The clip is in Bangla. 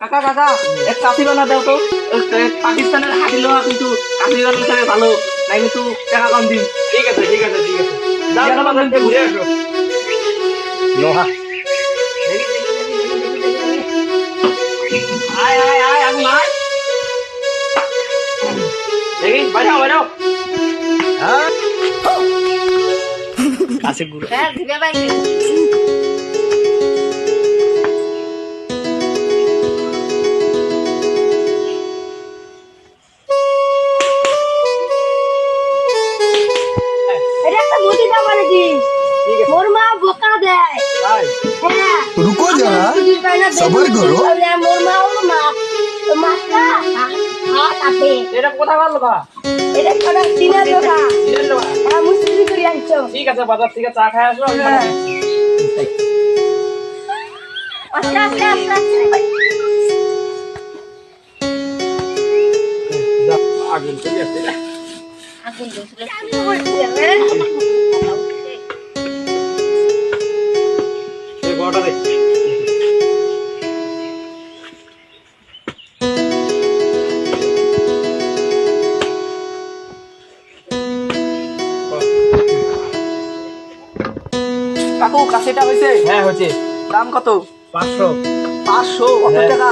কাকা কাকা এক কাশি বানা দাও তো। পাকিস্তানের হাতি লোহা কিন্তু কাশি বানার সাথে ভালো নাই কিন্তু টাকা কম দিন ঠিক আছে ঠিক আছে ঠিক আছে। যাও বাজার ঘুরে আসো। লোহা। আয় আয় আয় আগুন আয় দেখি বাজাও বাজাও। হ্যাঁ। কাছে হ্যাঁ দিবে ভাই মোর মা বোকা দেয়। হ্যাঁ। রুকো যারা সবর করো মোর মা ও মা। মাথা হাত আপে এটা কোথা ভালো বা? এটা ঠিক আছে বাজার থেকে আগুন কাকু কাশিটা হয়েছে? হ্যাঁ হয়েছে। দাম কত? পাঁচশো। পাঁচশো? কত হ্যাঁ। টাকা?